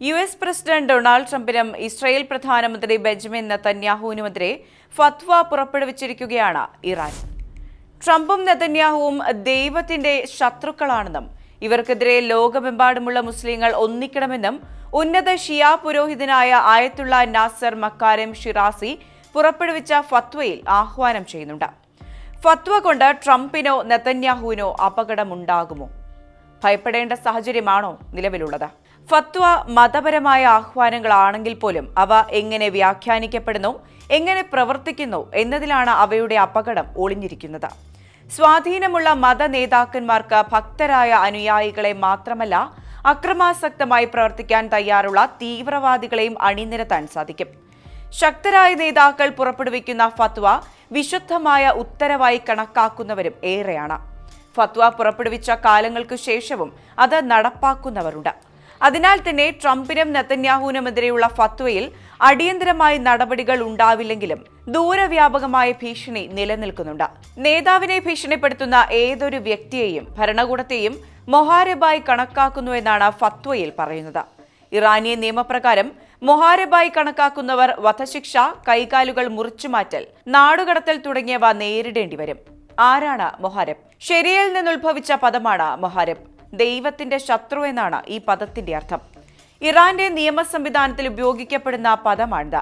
U S president Donald ട്രംപിനും Israel പ്രധാനമന്ത്രി Benjamin നെതന്യാഹുവിനുമെതിരെ ഫത്വ പുറപ്പെടുവിച്ചിരിക്കുകയാണ് ഇറാൻ. ട്രംപും നെതന്യാഹുവും ദൈവത്തിന്റെ ശത്രുക്കളാണെന്നും ഇവർക്കെതിരെ ലോകമെമ്പാടുമുള്ള മുസ്ലിങ്ങൾ ഒന്നിക്കണമെന്നും ഉന്നത ഷിയാ പുരോഹിതനായ ആയത്തുള്ള നാസർ മക്കാരം ഷിറാസി പുറപ്പെടുവിച്ച ഫത്വയിൽ ആഹ്വാനം ചെയ്യുന്നുണ്ട്. ഫത്വ കൊണ്ട് ട്രംപിനോ നെതന്യാഹുവിനോ അപകടമുണ്ടാകുമോ? ഭയപ്പെടേണ്ട സാഹചര്യമാണോ നിലവിലുള്ളത്? ഫത്വ മതപരമായ ആഹ്വാനങ്ങളാണെങ്കിൽ പോലും അവ എങ്ങനെ വ്യാഖ്യാനിക്കപ്പെടുന്നു എങ്ങനെ പ്രവർത്തിക്കുന്നു എന്നതിലാണ് അവയുടെ അപകടം ഒളിഞ്ഞിരിക്കുന്നത്. സ്വാധീനമുള്ള മത നേതാക്കന്മാർക്ക് ഭക്തരായ അനുയായികളെ മാത്രമല്ല അക്രമാസക്തമായി പ്രവർത്തിക്കാൻ തയ്യാറുള്ള തീവ്രവാദികളെയും അണിനിരത്താൻ സാധിക്കും. ശക്തരായ നേതാക്കൾ പുറപ്പെടുവിക്കുന്ന ഫത്വ വിശുദ്ധമായ ഉത്തരവായി കണക്കാക്കുന്നവരും ഏറെയാണ്. ഫത്വ പുറപ്പെടുവിച്ച കാലങ്ങൾക്ക് ശേഷവും അത് നടപ്പാക്കുന്നവരുണ്ട്. അതിനാൽ തന്നെ ട്രംപിനും നെതന്യാഹുവിനുമെതിരെയുള്ള ഫത്വയിൽ അടിയന്തരമായ നടപടികൾ ഉണ്ടാവില്ലെങ്കിലും ദൂരവ്യാപകമായ ഭീഷണി നിലനിൽക്കുന്നുണ്ട്. നേതാവിനെ ഭീഷണിപ്പെടുത്തുന്ന ഏതൊരു വ്യക്തിയെയും ഭരണകൂടത്തെയും മൊഹാരബായി കണക്കാക്കുന്നുവെന്നാണ് ഫത്വയിൽ പറയുന്നത്. ഇറാനിയൻ നിയമപ്രകാരം മൊഹാരബായി കണക്കാക്കുന്നവർ വധശിക്ഷ കൈകാലുകൾ മുറിച്ചുമാറ്റൽ നാടുകടത്തൽ തുടങ്ങിയവ നേരിടേണ്ടി വരും ആരാണ് മൊഹാരബ്? ശരിയയിൽ നിന്നുത്ഭവിച്ച പദമാണ് മൊഹാരബ്. ദൈവത്തിന്റെ ശത്രു എന്നാണ് ഈ പദത്തിന്റെ അർത്ഥം. ഇറാന്റെ നിയമ സംവിധാനത്തിൽ ഉപയോഗിക്കപ്പെടുന്ന പദമാണിത്.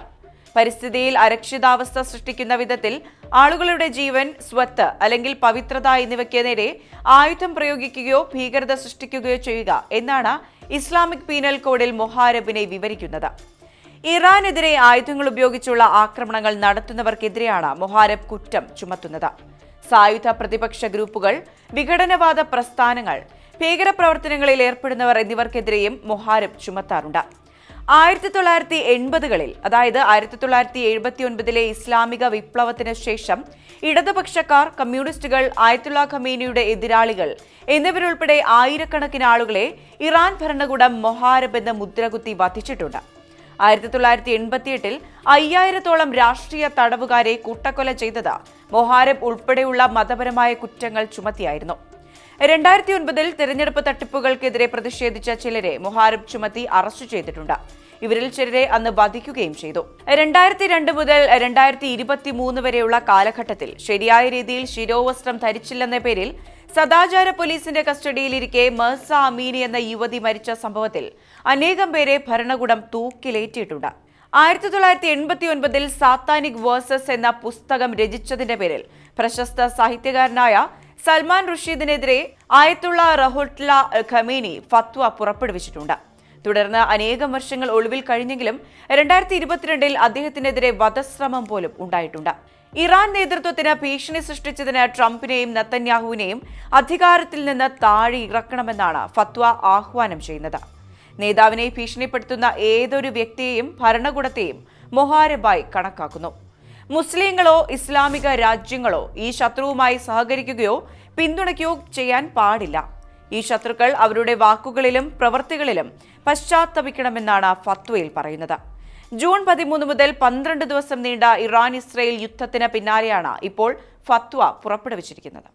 പരിസ്ഥിതിയിൽ അരക്ഷിതാവസ്ഥ സൃഷ്ടിക്കുന്ന വിധത്തിൽ ആളുകളുടെ ജീവൻ സ്വത്ത് അല്ലെങ്കിൽ പവിത്രത എന്നിവയ്ക്ക് നേരെ ആയുധം പ്രയോഗിക്കുകയോ ഭീകരത സൃഷ്ടിക്കുകയോ ചെയ്യുക എന്നാണ് ഇസ്ലാമിക് പീനൽ കോഡിൽ മൊഹാരബിനെ വിവരിക്കുന്നത്. ഇറാനെതിരെ ആയുധങ്ങൾ ഉപയോഗിച്ചുള്ള ആക്രമണങ്ങൾ നടത്തുന്നവർക്കെതിരെയാണ് മൊഹാരബ് കുറ്റം ചുമത്തുന്നത്. സായുധ പ്രതിപക്ഷ ഗ്രൂപ്പുകൾ വിഘടനവാദ പ്രസ്ഥാനങ്ങൾ ഭീകരപ്രവർത്തനങ്ങളിൽ ഏർപ്പെടുന്നവർ എന്നിവർക്കെതിരെയും മൊഹാരബ് ചുമത്താറുണ്ട്. ആയിരത്തി തൊള്ളായിരത്തി എൺപതുകളിൽ അതായത് ആയിരത്തി തൊള്ളായിരത്തി എഴുപത്തി ഒൻപതിലെ ഇസ്ലാമിക വിപ്ലവത്തിന് ശേഷം ഇടതുപക്ഷക്കാർ കമ്മ്യൂണിസ്റ്റുകൾ ആയത്തുള്ള ഖമീനിയുടെ എതിരാളികൾ എന്നിവരുൾപ്പെടെ ആയിരക്കണക്കിന് ആളുകളെ ഇറാൻ ഭരണകൂടം മൊഹാരബ് എന്ന മുദ്രകുത്തി വധിച്ചിട്ടുണ്ട്. ആയിരത്തി തൊള്ളായിരത്തി എൺപത്തിയെട്ടിൽ അയ്യായിരത്തോളം രാഷ്ട്രീയ തടവുകാരെ കൂട്ടക്കൊല ചെയ്തത് മൊഹാരബ് ഉൾപ്പെടെയുള്ള മതപരമായ കുറ്റങ്ങൾ ചുമത്തിയായിരുന്നു. രണ്ടായിരത്തി ഒൻപതിൽ തെരഞ്ഞെടുപ്പ് തട്ടിപ്പുകൾക്കെതിരെ പ്രതിഷേധിച്ച ചിലരെ മൊഹാരബ് ചുമത്തി അറസ്റ്റ് ചെയ്തിട്ടുണ്ട്. ഇവരിൽ ചിലരെ അന്ന് വധിക്കുകയും ചെയ്തു. രണ്ടായിരത്തി രണ്ട് മുതൽ രണ്ടായിരത്തി ഇരുപത്തി മൂന്ന് വരെയുള്ള കാലഘട്ടത്തിൽ ശരിയായ രീതിയിൽ ശിരോവസ്ത്രം ധരിച്ചില്ലെന്ന പേരിൽ സദാചാര പോലീസിന്റെ കസ്റ്റഡിയിലിരിക്കെ മഹ്സ അമീനി എന്ന യുവതി മരിച്ച സംഭവത്തിൽ അനേകം പേരെ ഭരണകൂടം തൂക്കിലേറ്റിയിട്ടുണ്ട്. ആയിരത്തി തൊള്ളായിരത്തി എൺപത്തി ഒൻപതിൽ സാത്താനിക് വേഴ്സസ് എന്ന പുസ്തകം രചിച്ചതിന്റെ പേരിൽ പ്രശസ്ത സാഹിത്യകാരനായ സൽമാൻ റുഷീദിനെതിരെ ആയത്തുള്ള റഹുട്ല ഖമീനി ഫത്വ പുറപ്പെടുവിച്ചിട്ടുണ്ട്. തുടർന്ന് അനേകം വർഷങ്ങൾ ഒളിവിൽ കഴിഞ്ഞെങ്കിലും രണ്ടായിരത്തി ഇരുപത്തിരണ്ടിൽ അദ്ദേഹത്തിനെതിരെ വധശ്രമം പോലും ഉണ്ടായിട്ടുണ്ട്. ഇറാൻ നേതൃത്വത്തിന് ഭീഷണി സൃഷ്ടിച്ചതിന് ട്രംപിനെയും നത്തന്യാഹുവിനെയും അധികാരത്തിൽ നിന്ന് താഴെ ഇറക്കണമെന്നാണ് ഫത്വ ആഹ്വാനം ചെയ്യുന്നത്. നേതാവിനെ ഭീഷണിപ്പെടുത്തുന്ന ഏതൊരു വ്യക്തിയെയും ഭരണകൂടത്തെയും മൊഹാരബായി കണക്കാക്കുന്നു. മുസ്ലിങ്ങളോ ഇസ്ലാമിക രാജ്യങ്ങളോ ഈ ശത്രുവുമായി സഹകരിക്കുകയോ പിന്തുണയ്ക്കുകയോ ചെയ്യാൻ പാടില്ല. ഈ ശത്രുക്കൾ അവരുടെ വാക്കുകളിലും പ്രവൃത്തികളിലും പശ്ചാത്തപിക്കണമെന്നാണ് ഫത്വയിൽ പറയുന്നത്. ജൂൺ പതിമൂന്ന് മുതൽ പന്ത്രണ്ട് ദിവസം നീണ്ട ഇറാൻ ഇസ്രയേൽ യുദ്ധത്തിന് പിന്നാലെയാണ് ഇപ്പോൾ ഫത്വ പുറപ്പെടുവിച്ചിരിക്കുന്നത്.